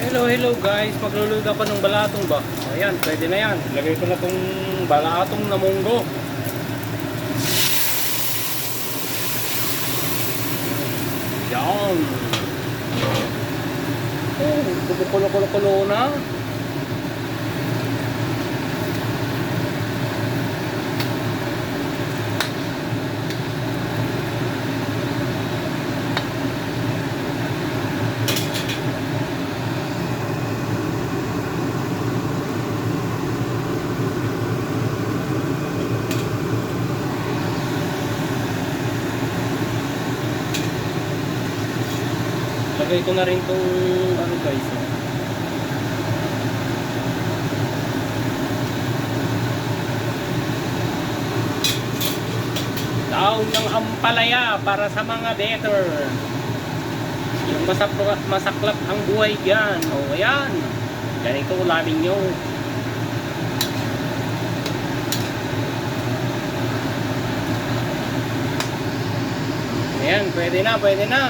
Hello, hello guys. Magluluto ako ng balatong ba? Ayan, pwede na yan. Lagay ko na tong balatong na munggo. Yan. Oh, kumukulo-kulo-kulo na. Lagay ko na rin tong ano guys. oh. Daon ng ampalaya para sa mga better. Yung masaklap, masaklap ang buhay dyan. O ayan. Ganito ulamin nyo. Ayan, pwede na, pwede na.